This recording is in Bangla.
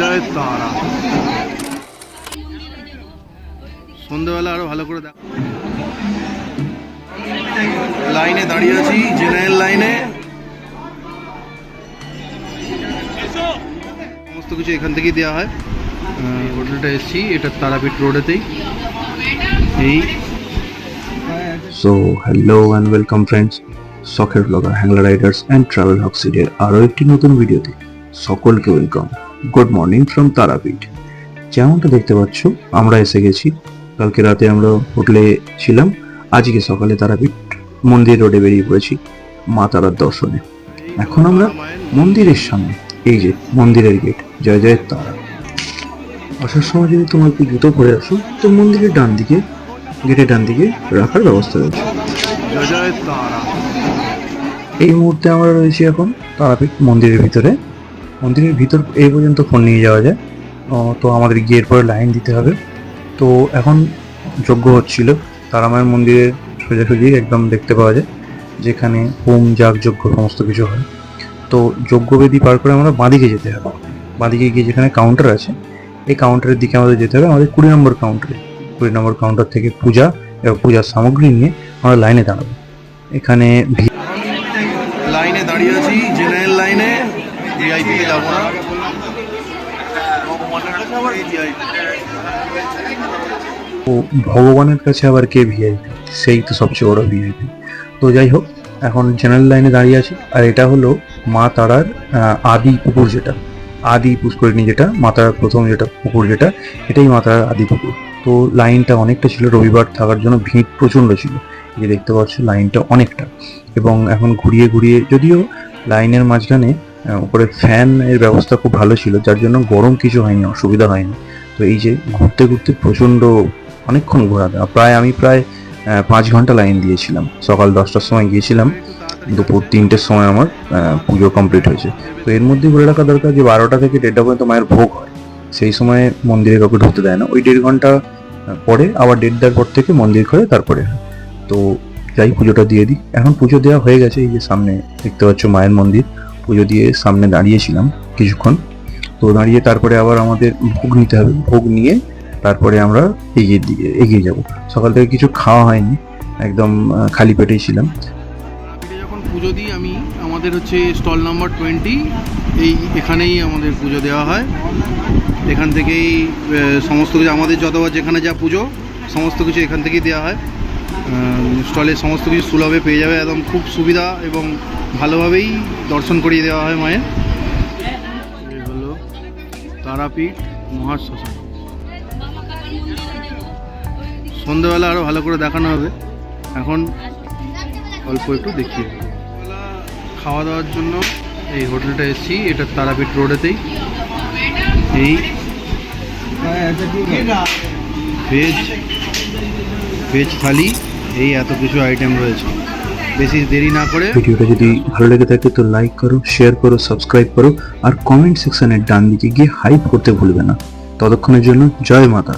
জয় তারা। সন্ধ্যেবেলা আরও ভালো করে দেখ লাইনে দাঁড়িয়ে আছি, জেনারেল লাইনে। সমস্ত কিছু এখান থেকেই দেওয়া হয়। হোটেলটা এসেছি, এটা তারাপীঠ রোডেতেই। এই so hello and welcome friends শখের blogger Hangla riders and travel হক্সিডের আরও একটি নতুন ভিডিওতে সকলকে welcome good morning from Tarapith যেমনটা দেখতে পাচ্ছ আমরা এসে গেছি। কালকে রাতে আমরা হোটেলে ছিলাম। আজকে সকালে তারাপীঠ মন্দির রোডে বেরিয়ে পড়েছি মা তারার দর্শনে। এখন আমরা মন্দিরের সামনে এই যে মন্দিরের গেট জয় জয় তারা। আসার সময় যদি তোমার একটু জুতো পরে আসো তো মন্দিরের ডান দিকে গেটের ডান দিকে রাখার ব্যবস্থা রয়েছে। এই মুহূর্তে আমরা রয়েছি এখন তারাপীঠ মন্দিরের ভিতরে। মন্দিরের ভিতর এই পর্যন্ত ফোন নিয়ে যাওয়া যায়। তো আমাদের গিয়ে এরপরে লাইন দিতে হবে। তো এখন যজ্ঞ হচ্ছিল তারামায়ের মন্দিরের সোজাসুজি একদম দেখতে পাওয়া যায়, যেখানে হোম, যাগ, যজ্ঞ সমস্ত কিছু হয়। তো যজ্ঞবেদী পার করে আমরা বাঁদিকে যেতে হবে। বাঁদিকে গিয়ে যেখানে কাউন্টার আছে, এই কাউন্টারের দিকে আমাদের যেতে হবে, আমাদের কুড়ি নম্বর কাউন্টারে কুড়ি নম্বর কাউন্টার থেকে পূজা এবং পূজার সামগ্রী নিয়ে আমরা লাইনে দাঁড়াবো। এখানে লাইনে দাঁড়িয়ে আছি জেনারেল লাইনে ভিআইপিতে যাব না। ও ভগবানের কাছে আবার কে ভিআইপি সেই তো সবচেয়ে বড় ভিআইপি তো যাই হোক, এখন জেনারেল লাইনে দাঁড়িয়ে আছি, আর এটা হলো মা তারার আদি পুকুর যেটা। আদি পুষ্করিণী যেটা, মা তারার প্রথম যেটা পুকুর যেটা, এটাই মা তারার আদি পুকুর। তো লাইনটা অনেকটা ছিল, রবিবার থাকার জন্য ভিড় প্রচণ্ড ছিল। যে দেখতে পাচ্ছ লাইনটা অনেকটা। এবং এখন ঘুরিয়ে ঘুরিয়ে, যদিও লাইনের মাঝখানে উপরে ফ্যান এর ব্যবস্থা খুব ভালো ছিল, যার জন্য গরম কিছু হয়নি, অসুবিধা হয়নি। তো এই যে ঘুরতে ঘুরতে প্রচণ্ড অনেকক্ষণ ঘোরাবে প্রায় আমি প্রায় পাঁচ ঘণ্টা লাইন দিয়েছিলাম। সকাল দশটার সময় গিয়েছিলাম, দুপুর তিনটের সময় আমার পুজো কমপ্লিট হয়েছে। তো এর মধ্যে বলে রাখা দরকার যে বারোটা থেকে দেড়টা পর্যন্ত মায়ের ভোগ হয়। সেই সময় মন্দিরে কাউকে ঢুকতে দেয় না। ওই দেড় ঘণ্টা পরে আবার দেড়টার পর থেকে মন্দির করে তারপরে। তো যাই, পুজোটা দিয়ে দিই। এখন পুজো দেওয়া হয়ে গেছে, এই যে সামনে দেখতে পাচ্ছ মায়ের মন্দির। পুজো দিয়ে সামনে দাঁড়িয়েছিলাম কিছুক্ষণ। তো দাঁড়িয়ে তারপরে আবার আমাদের ভোগ নিতে হবে। ভোগ নিয়ে তারপরে আমরা এগিয়ে দিয়ে এগিয়ে যাব। সকাল থেকে কিছু খাওয়া হয়নি। একদম খালি পেটেই ছিলাম। যখন পুজো দিই আমি, আমাদের হচ্ছে স্টল নাম্বার টোয়েন্টি, এই এখানেই আমাদের পুজো দেওয়া হয়। এখান থেকেই সমস্ত কিছু, আমাদের যতবার যেখানে যা পুজো, সমস্ত কিছু এখান থেকেই দেওয়া হয়। স্টলে সমস্ত কিছু সুলভে পেয়ে যাবে। একদম খুব সুবিধা এবং ভালোভাবেই দর্শন করিয়ে দেওয়া হয় মায়ের। হলো তারাপীঠ মহাশ্মশান। সন্ধ্যেবেলা আরও ভালো করে দেখানো হবে। এখন অল্প একটু দেখিয়ে খাওয়া দাওয়ার জন্য এই হোটেলটা এসেছি। এটা তারাপীঠ রোডেতেই। এই ভেজ ভেজ থালি এই এত কিছু আইটেম রয়েছে। বেশি দেরি না করে ভিডিওটা যদি ভালো লেগে থাকে তো লাইক করো শেয়ার করো সাবস্ক্রাইব করো, আর কমেন্ট সেকশনের ডান দিকে গিয়ে হাইপ করতে ভুলবে না। ততক্ষণের জন্য জয় মাতা